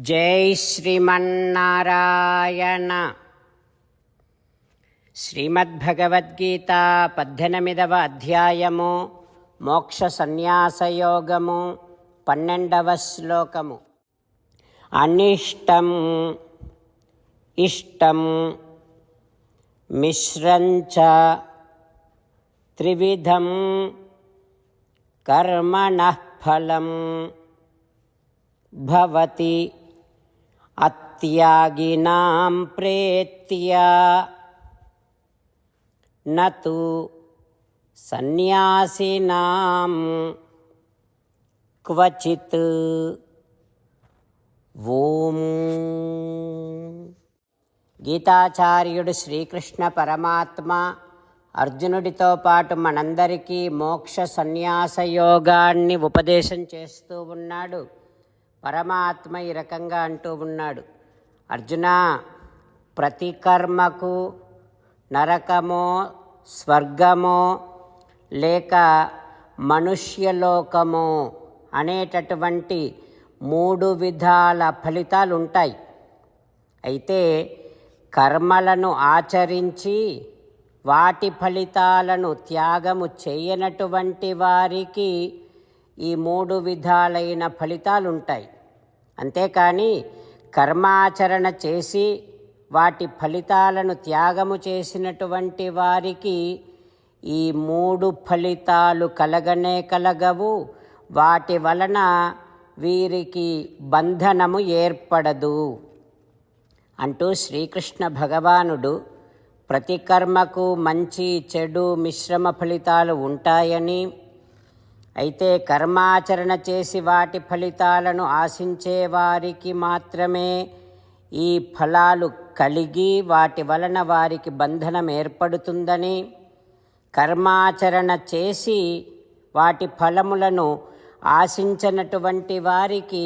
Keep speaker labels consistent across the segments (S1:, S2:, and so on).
S1: జై శ్రీమన్నారాయణ. శ్రీమద్భగవద్గీత పద్దెనిమిదవ అధ్యాయము మోక్ష సన్యాసయోగము పన్నెండవ శ్లోకము. అనిష్టం ఇష్టం మిశ్రంచ త్రివిధం కర్మణ ఫలం భవతి. అత్యాగినాం ప్రేత్య. నతు సన్యాసినాం క్వచిత్. ఓం. గీతాచార్యుడు శ్రీకృష్ణ పరమాత్మ అర్జునుడితో పాటు మనందరికీ మోక్ష సన్యాస యోగాన్ని ఉపదేశం చేస్తూ ఉన్నాడు. పరమాత్మ ఈ రకంగా అంటూ ఉన్నాడు. అర్జున ప్రతి కర్మకు నరకమో స్వర్గమో లేక మనుష్యలోకమో అనేటటువంటి మూడు విధాల ఫలితాలు ఉంటాయి అయితే కర్మలను ఆచరించి వాటి ఫలితాలను త్యాగము చేయనటువంటి వారికి ఈ మూడు విధాలైన ఫలితాలు ఉంటాయి అంతేకాని కర్మాచరణ చేసి వాటి ఫలితాలను త్యాగము చేసినటువంటి వారికి ఈ మూడు ఫలితాలు కలగనే కలగవు. వాటి వలన వీరికి బంధనము ఏర్పడదు. అంటూ శ్రీకృష్ణ భగవానుడు ప్రతి కర్మకు మంచి చెడు మిశ్రమ ఫలితాలు ఉంటాయని అయితే కర్మాచరణ చేసి వాటి ఫలితాలను ఆశించే వారికి మాత్రమే ఈ ఫలాలు కలిగి వాటి వలన వారికి బంధనం ఏర్పడుతుందని కర్మాచరణ చేసి వాటి ఫలములను ఆశించినటువంటి వారికి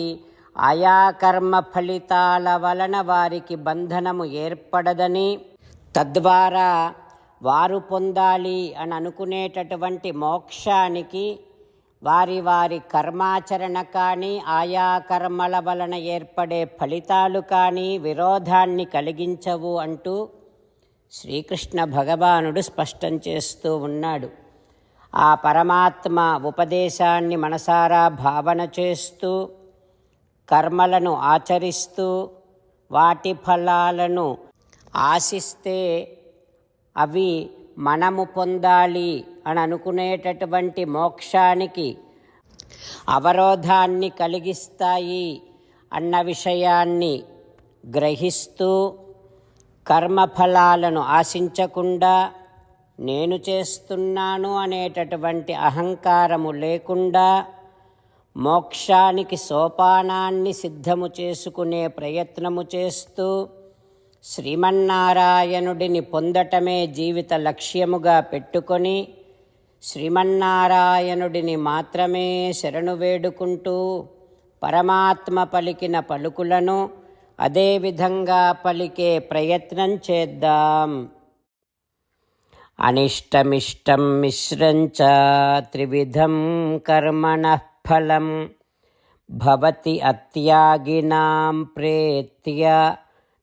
S1: ఆయా కర్మ ఫలితాల వలన వారికి బంధనము ఏర్పడదని తద్వారా వారు పొందాలి అని అనుకునేటటువంటి మోక్షానికి వారి వారి కర్మాచరణ కానీ ఆయా కర్మల వలన ఏర్పడే ఫలితాలు కానీ విరోధాన్ని కలిగించవు అంటూ శ్రీకృష్ణ భగవానుడు స్పష్టం చేస్తూ ఉన్నాడు. ఆ పరమాత్మ ఉపదేశాన్ని మనసారా భావన చేస్తూ కర్మలను ఆచరిస్తూ వాటి ఫలాలను ఆశిస్తే అవి మనము పొందాలి అని అనుకునేటటువంటి మోక్షానికి అవరోధాన్ని కలిగిస్తాయి అన్న విషయాన్ని గ్రహిస్తూ కర్మఫలాలను ఆశించకుండా నేను చేస్తున్నాను అనేటటువంటి అహంకారము లేకుండా మోక్షానికి సోపానాన్ని సిద్ధము చేసుకునే ప్రయత్నము చేస్తూ శ్రీమన్నారాయణుడిని పొందటమే జీవిత లక్ష్యముగా పెట్టుకొని శ్రీమన్నారాయణుడిని మాత్రమే శరణు వేడుకుంటూ పరమాత్మ పలికిన పలుకులను అదేవిధంగా పలికే ప్రయత్నం చేద్దాం. అనిష్టమిష్టం మిశ్రంచ త్రివిధం కర్మణ ఫలం భవతి అత్యాగినాం ప్రేత్య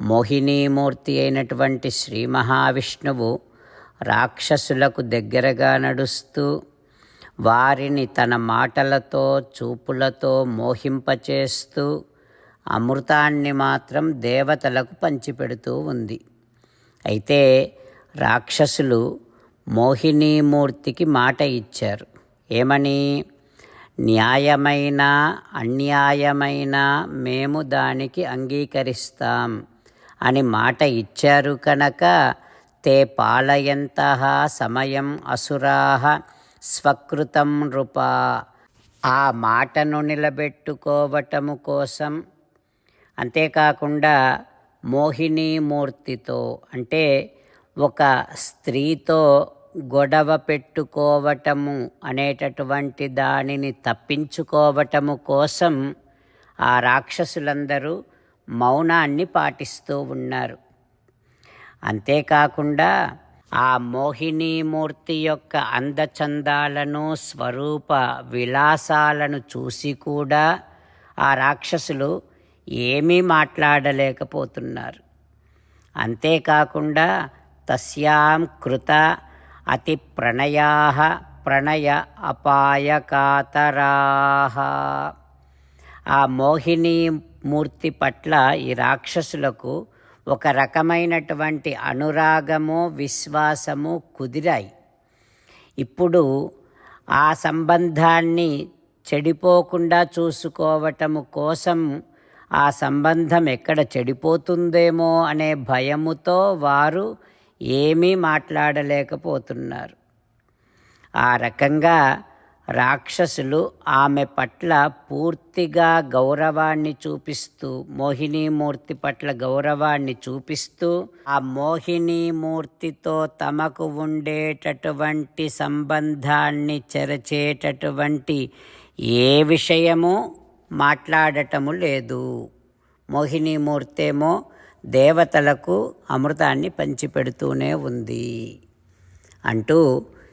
S1: మోహినీమూర్తి అయినటువంటి శ్రీ మహావిష్ణువు రాక్షసులకు దగ్గరగా నడుస్తూ వారిని తన మాటలతో చూపులతో మోహింపచేస్తూ అమృతాన్ని మాత్రం దేవతలకు పంచిపెడుతూ ఉంది. అయితే రాక్షసులు మోహినీమూర్తికి మాట ఇచ్చారు. ఏమని? న్యాయమైన అన్యాయమైన మేము దానికి అంగీకరిస్తాం. అని మాట ఇచ్చారు కనుక తే పాలయంత సమయం అసురా స్వకృతం నృప. ఆ మాటను నిలబెట్టుకోవటము కోసం అంతేకాకుండా మోహినీమూర్తితో అంటే ఒక స్త్రీతో గొడవ పెట్టుకోవటము అనేటటువంటి దానిని తప్పించుకోవటము కోసం ఆ రాక్షసులందరూ మౌనాన్ని పాటిస్తూ ఉన్నారు. అంతేకాకుండా ఆ మోహినీమూర్తి యొక్క అందచందాలను స్వరూప విలాసాలను చూసి కూడా ఆ రాక్షసులు ఏమీ మాట్లాడలేకపోతున్నారు. అంతేకాకుండా తస్యాం కృత అతి ప్రణయా ప్రణయ అపాయకాతరాహ ఆ మోహిని మూర్తి పట్ల ఈ రాక్షసులకు ఒక రకమైనటువంటి అనురాగము విశ్వాసము కుదిరాయి. ఇప్పుడు ఆ సంబంధాన్ని చెడిపోకుండా చూసుకోవటము కోసం ఆ సంబంధం ఎక్కడ చెడిపోతుందేమో అనే భయముతో వారు ఏమీ మాట్లాడలేకపోతున్నారు. ఆ రకంగా రాక్షసులు ఆమె పట్ల పూర్తిగా గౌరవాన్ని చూపిస్తూ మోహినీమూర్తి పట్ల గౌరవాన్ని చూపిస్తూ ఆ మోహినీమూర్తితో తమకు ఉండేటటువంటి సంబంధాన్ని చెరచేటటువంటి ఏ విషయము మాట్లాడటము లేదు. మోహినీమూర్తేమో దేవతలకు అమృతాన్ని పంచిపెడుతూనే ఉంది. అంటూ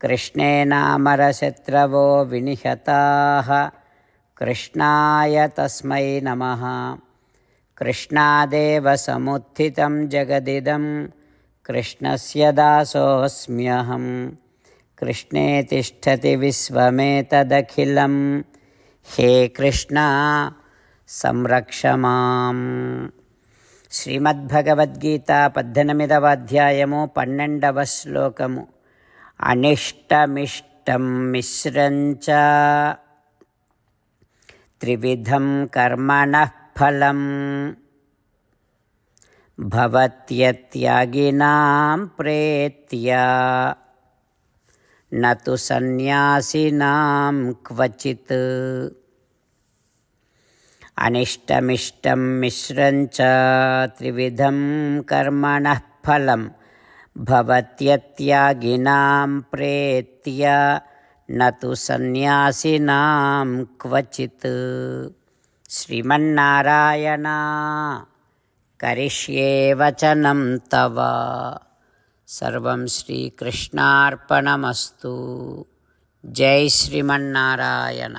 S1: कृष्णेनामरशत्रवो विनिहताः कृष्णाय तस्मै नमः कृष्णादेव समुत्थितं जगदिदं कृष्णस्य दासोऽस्म्यहं कृष्णे तिष्ठति विश्वमेतदखिलं हे कृष्ण సంరక్ష మాం శ్రీమద్భగవద్గీత పద్దెనిమిదవ అధ్యాయము పన్నెండవ శ్లోకము అనిష్టమిష్టం మిశ్రంచ త్రివిధం కర్మణ ఫలం భవత్యత్యాగినాం ప్రేత్య. నతు సన్యాసినాం క్వచిత్. అనిష్టమిష్టం మిశ్రం చ. త్రివిధం కర్మణ भवत्यत्यागिनां प्रेत्य न तु सन्न्यासिनां क्वचित्। श्रीमन्नारायण करिष्येवचनं तव। सर्वं श्रीकृष्णार्पणमस्तु। जय श्रीमन्नारायण।